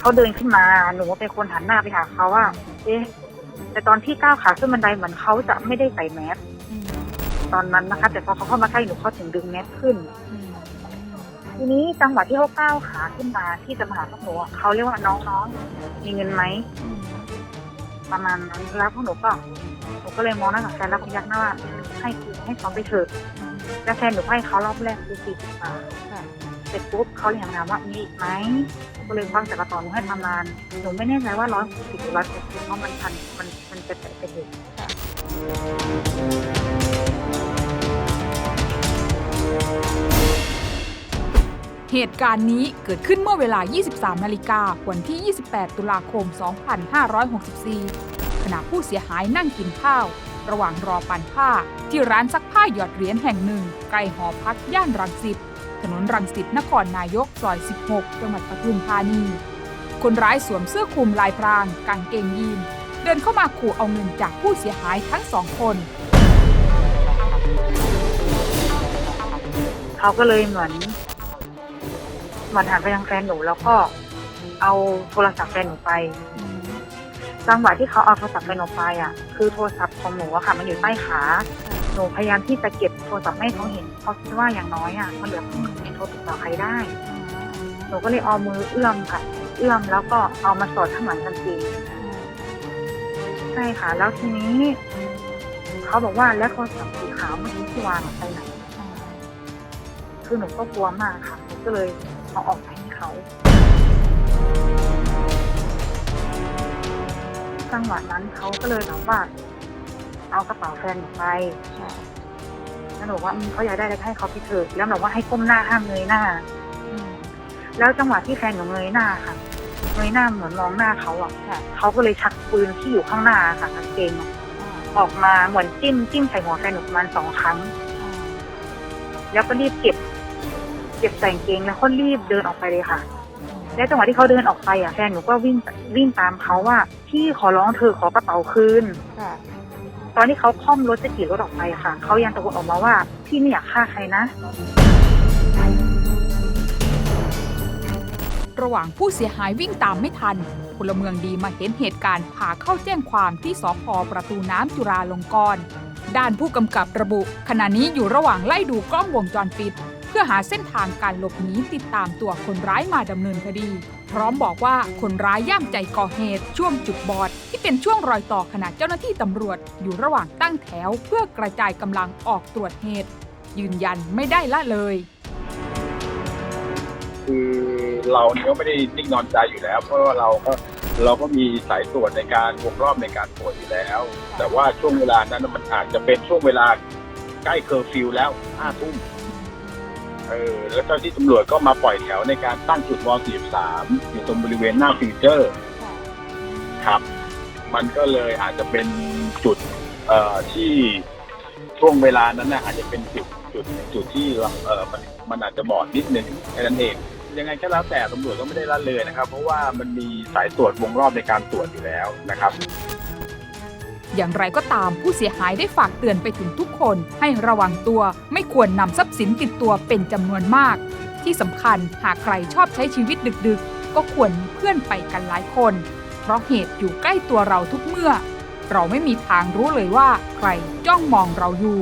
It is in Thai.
อะเขาเดินขึ้นมาหนูเป็นคนหันหน้าไปหาเขาว่า เอ๊ะแต่ตอนที่ก้าวขาขึ้นบันไดเหมือนเขาจะไม่ได้ใส่แมสอืมตอนนั้นนะคะ แต่พอเขาเข้ามาใกล้หนูเขาถึงดึงแมสขึ้นอืมทีนี้จังหวะที่เขาก้าวขาขึ้นมาที่จะมาหาพวกหนูอะเขาเรียกว่าน้องๆมีเงินไหมอืมประมาณนั้นแล้วพวกหนูก็หนูก็เลยมองหน้ากับแฟนแล้วพยักหน้าว่าให้คือให้เขาไปเถอะแล้วแฟนหนูก็ให้เขารอบแรกคือสี่สิบบาทค่ะ เสร็จปุ๊บเขาเลยถามว่ามีอีกไหมหนูก็เลยควักจากกระเป๋าหนูให้ประมาณหนูไม่แน่ใจว่าร้อยหกสิบหรือร้อยเจ็ดสิบเพราะมันพันมันมันจะแตะไปถึงเหตุการณ์นี้เกิดขึ้นเมื่อเวลา 23 นาฬิกาวันที่ 28 ตุลาคม 2564 ขณะผู้เสียหายนั่งกินข้าว ระหว่างรอปั่นผ้า ที่ร้านซักผ้าหยอดเหรียญแห่งหนึ่งใกล้หอพักย่านรังสิต ถนนรังสิตนครนายกซอย 16 จังหวัดปทุมธานี คนร้ายสวมเสื้อคลุมลายพรางกางเกงยีน เดินเข้ามาขู่เอาเงินจากผู้เสียหายทั้งสองคน เขาก็เลยเหมือนเหมือนหันไปทางแฟนหนูแล้วก็เอาโทรศัพท์แฟนหนูไปจังหวะที่เขาเอาโทรศัพท์แฟนหนูไปอะ คือโทรศัพท์ของหนูอะค่ะมันอยู่ใต้ขา หนูพยายามที่จะเก็บโทรศัพท์ไม่ให้เขาเห็นเพราะคิดว่าอย่างน้อยอะมันเหลือเครื่งหนึงในโทรติดต่อใครได้ หนูก็เลยเอามือเอื้อมค่ะ เอื้อมแล้วก็เอามาสอดข้างหลังกางเกงใช่ค่ะ แล้วทีนี้ เขาบอกว่าแล้วโทรศัพท์สีขาวเมื่อกี้ที่วางไปไหนคือหนูก็กลัวมากค่ะหนูก็เลยเอาออกไปให้เขาจังหวะนั้นเขาก็เลยแบบว่า เอากระเป๋าแฟนหนูไปแล้วหนูว่าอืมเขาอยากได้อะไรก็ให้เขาไปเถอะแล้วหนูว่าให้ก้มหน้าห้ามเงยหน้าแล้วจังหวะที่แฟนหนูเงยหน้าค่ะเงยหน้าเหมือนมองหน้าเขาอะค่ะเขาก็เลยชักปืนที่อยู่ข้างหน้าค่ะกางเกงอะออกมาเหมือนจิ้มจิ้มใส่หัวแฟนหนูประมาณสองครั้ง แล้วก็รีบเก็บ เก็บใส่กางเกงแล้วก็รีบเดินออกไปเลยค่ะ และจังหวะที่เขาเดินออกไปอะแฟนหนูก็วิ่งวิ่งตามเขาว่าพี่ขอร้องเธอขอกระเป๋าคืน ค่ะ ตอนที่เขาคล่อมรถจะขี่รถออกไปค่ะ เขายังตะโกนออกมาว่า พี่ไม่อยากฆ่าใครนะ ระหว่างผู้เสียหายวิ่งตามไม่ทันพลเมืองดีมาเห็นเหตุการณ์พาเข้าแจ้งความที่สพประตูน้ำจุฬาลงกรณ์ด้านผู้กำกับระบุ ขณะนี้อยู่ระหว่างไล่ดูกล้องวงจรปิด เพื่อหาเส้นทางการหลบหนีติดตามตัวคนร้ายมาดำเนินคดี พร้อมบอกว่าคนร้ายย่ามใจก่อเหตุ ช่วงจุดบอด ที่เป็นช่วงรอยต่อขณะเจ้าหน้าที่ตำรวจ อยู่ระหว่างตั้งแถว เพื่อกระจายกำลังออกตรวจเหตุ ยืนยันไม่ได้ละเลย คือเราเนี่ยก็ไม่ได้นิ่งนอนใจอยู่แล้ว เพราะว่าเราก็เราก็มีสายตรวจในการวงรอบในการตรวจอยู่แล้ว แต่ว่าช่วงเวลานั้นมันอาจจะเป็นช่วงเวลาใกล้เคอร์ฟิวแล้วห้าทุ่ม เออแล้วเจ้าที่ตำรวจก็มาปล่อยแถวในการตั้งจุดวอ43อยู่ตรงบริเวณหน้าฟิวเจอร์ครับ มันก็เลยอาจจะเป็นจุดเอ่อที่ช่วงเวลานั้นนะอาจจะเป็นจุดจุดจุดที่เราเออมันมันอาจจะบอดนิดนึงแค่นั้นเองยังไงก็แล้วแต่ตำรวจก็ไม่ได้ละเลยนะครับ เพราะว่ามันมีสายตรวจวงรอบในการตรวจอยู่แล้วนะครับ อย่างไรก็ตามผู้เสียหายได้ฝากเตือนไปถึงทุกคนให้ระวังตัวไม่ควรนำทรัพย์สินติดตัวเป็นจำนวนมาก ที่สำคัญหากใครชอบใช้ชีวิตดึกๆ ก็ควรมีเพื่อนไปกันหลายคน เพราะเหตุอยู่ใกล้ตัวเราทุกเมื่อ เราไม่มีทางรู้เลยว่า ใครจ้องมองเราอยู่